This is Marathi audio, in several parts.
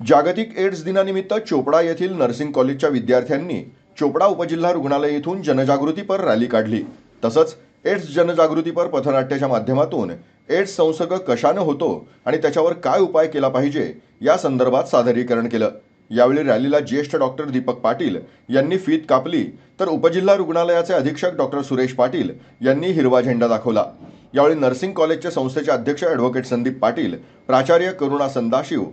जागतिक एड्स दिनानिमित्त चोपडा येथील नर्सिंग कॉलेजच्या विद्यार्थ्यांनी चोपडा उपजिल्हा रुग्णालय येथून जनजागृतीपर रॅली काढली. तसंच एड्स जनजागृतीपर पथनाट्याच्या माध्यमातून एड्स संसर्ग कशानं होतो आणि त्याच्यावर काय उपाय केला पाहिजे या संदर्भात सादरीकरण केलं. यावेळी रॅलीला ज्येष्ठ डॉक्टर दीपक पाटील यांनी फीत कापली. तर उपजिल्हा रुग्णालयाचे अधीक्षक डॉक्टर सुरेश पाटील यांनी हिरवा झेंडा दाखवला. यावेळी नर्सिंग कॉलेजचे संस्थेचे अध्यक्ष ॲडव्होकेट संदीप पाटील प्राचार्य करुणा संदाशिव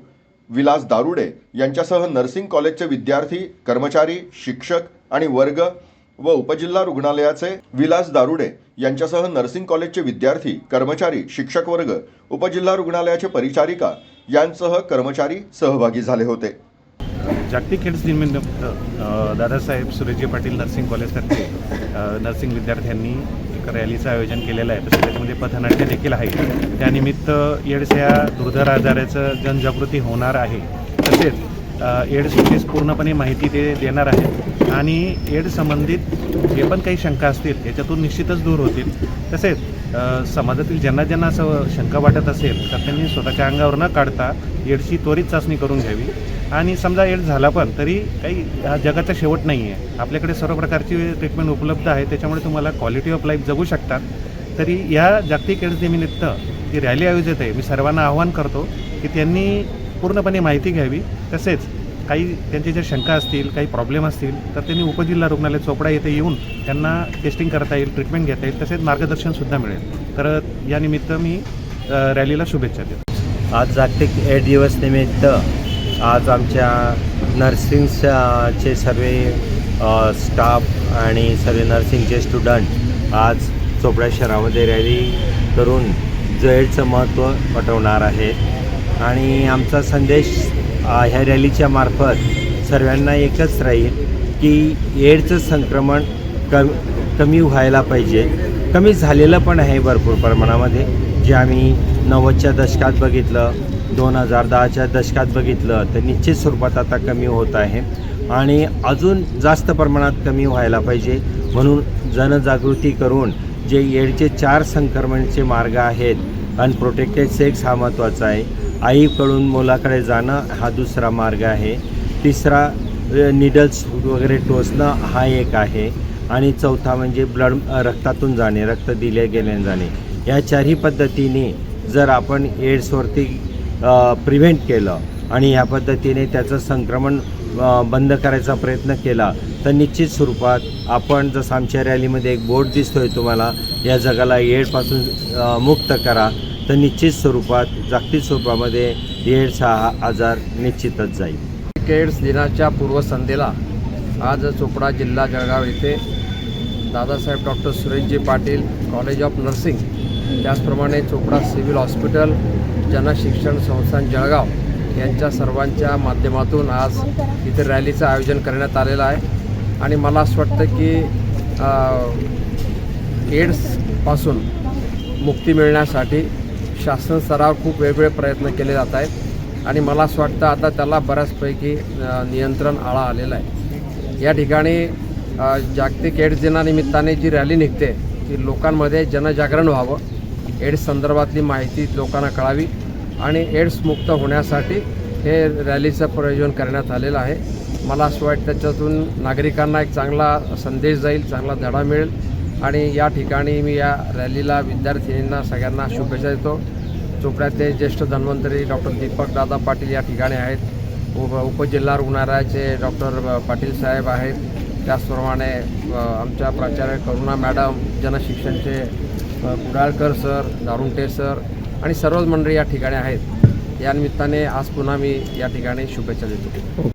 विलास दारुडे यांच्यासह नर्सिंग कॉलेजचे विद्यार्थी कर्मचारी शिक्षक आणि वर्ग व उपजिल्हा रुग्णालयाचे विलास दारुडे यांच्यासह नर्सिंग कॉलेजचे विद्यार्थी कर्मचारी शिक्षक वर्ग उपजिल्हा रुग्णालयाचे परिचारिका यांसह कर्मचारी सहभागी झाले होते. जागतिक एड्स दिनानिमित्त दादासाहेब सुरेजी पाटील नर्सिंग कॉलेजतर्फे नर्सिंग विद्यार्थ्यांनी रॅलीचं आयोजन केलेलं आहे. तसं त्याच्यामध्ये पथनाट्य देखील आहे. त्यानिमित्त येडस या दुर्धर आजाराचं जनजागृती होणार आहे. तसेच एड्स एड्सविषयी पूर्णपणे माहिती ते देणार आहेत. आणि एड संबंधित जे पण काही शंका असतील याच्यातून निश्चितच दूर होतील. तसेच समाजातील ज्यांना ज्यांना असं शंका वाटत असेल तर त्यांनी स्वतःच्या अंगावर न काढता एड्सची त्वरित चाचणी करून घ्यावी. आणि समजा एड झाला पण तरी काही हा जगाचा शेवट नाही आहे आपल्याकडे सर्व प्रकारची ट्रीटमेंट उपलब्ध आहे त्याच्यामुळे तुम्हाला क्वालिटी ऑफ लाईफ जगू शकतात तरी या जागतिक एड्स निमित्त जी रॅली आयोजित आहे मी सर्वांना आवाहन करतो की त्यांनी पूर्णपणे माहिती घ्यावी. तसेच काही त्यांचे ज्या शंका असतील काही प्रॉब्लेम असतील तर त्यांनी उपजिल्हा रुग्णालय चोपडा येथे येऊन त्यांना टेस्टिंग करता येईल ट्रीटमेंट घेता येईल तसेच मार्गदर्शनसुद्धा मिळेल. तर यानिमित्त मी रॅलीला शुभेच्छा देतो. आज जागतिक एड दिवस निमित्त आज आमच्या नर्सिंगचे सर्व स्टाफ आणि सर्व नर्सिंगचे स्टुडंट आज चोपडा शहरामध्ये रॅली करून जो महत्त्व पटवणार आहेत. आणि आमचा संदेश ह्या रॅलीच्या मार्फत सर्वांना एकच राहील की एडचं संक्रमण कम कमी व्हायला पाहिजे. कमी झालेलं पण आहे भरपूर प्रमाणामध्ये. जे आम्ही नव्वदच्या दशकात बघितलं दोन हजार दहाच्या दशकात बघितलं तर निश्चित स्वरूपात आता कमी होत आहे. आणि अजून जास्त प्रमाणात कमी व्हायला पाहिजे. म्हणून जनजागृती करून जे एडचे चार संक्रमणचे मार्ग आहेत अनप्रोटेक्टेड सेक्स हा महत्त्वाचा आहे. आईकडून मुलाकडे जाणं हा दुसरा मार्ग आहे. तिसरा निडल्स वगैरे टोचणं हा एक आहे. आणि चौथा म्हणजे ब्लड रक्तातून जाणे रक्त दिले गेले जाणे. या चारही पद्धतीने जर आपण एड्सवरती प्रिव्हेंट केलं आणि ह्या पद्धतीने त्याचं संक्रमण बंद करायचा प्रयत्न केला तर निश्चित स्वरूपात आपण जसं आमच्या रॅलीमध्ये एक बोर्ड दिसतोय तुम्हाला या जगाला एडपासून मुक्त करा. तर निश्चित स्वरूपात जागतिक स्वरूपामध्ये एड्स हा आजार निश्चितच जाईल. एड्स दिनाच्या पूर्वसंध्येला आज चोपडा जिल्हा जळगाव येथे Dadasaheb doctor Sureshji Patil college of nursing त्याचप्रमाणे चोपडा सिव्हिल हॉस्पिटल जनशिक्षण संस्थान जळगाव यांच्या सर्वांच्या माध्यमातून आज इथे रॅलीचं आयोजन करण्यात आलेलं आहे. आणि मला असं वाटतं की एड्सपासून मुक्ती मिळण्यासाठी शासन स्तरावर खूप वेगवेगळे प्रयत्न केले जात आहेत. आणि मला असं वाटतं आता त्याला बऱ्याचपैकी नियंत्रण आळा आलेला आहे. या ठिकाणी जागतिक एड्स दिनानिमित्ताने जी रॅली निघते ती लोकांमध्ये जनजागरण व्हावं एड्स संदर्भातली माहिती लोकांना कळावी आणि एड्स मुक्त होण्यासाठी हे रॅलीचं प्रयोजन करण्यात आलेलं आहे. मला असं वाटतं त्याच्यातून नागरिकांना एक चांगला संदेश जाईल चांगला धडा मिळेल. आणि या ठिकाणी मी या रॅलीला विद्यार्थिनींना सगळ्यांना शुभेच्छा देतो. चोपड्यातले ज्येष्ठ धन्वंतरी डॉक्टर दीपक दादा पाटील या ठिकाणी आहेत. उप उपजिल्हा रुग्णालयाचे डॉक्टर पाटील साहेब आहेत. त्याचप्रमाणे आमच्या प्राचार्य करुणा मॅडम जनशिक्षणचे कुडाळकर सर दारुंटे सर आणि सर्वच मंडळी या ठिकाणी आहेत. या निमित्ताने आज पुन्हा मी या ठिकाणी शुभेच्छा देतो.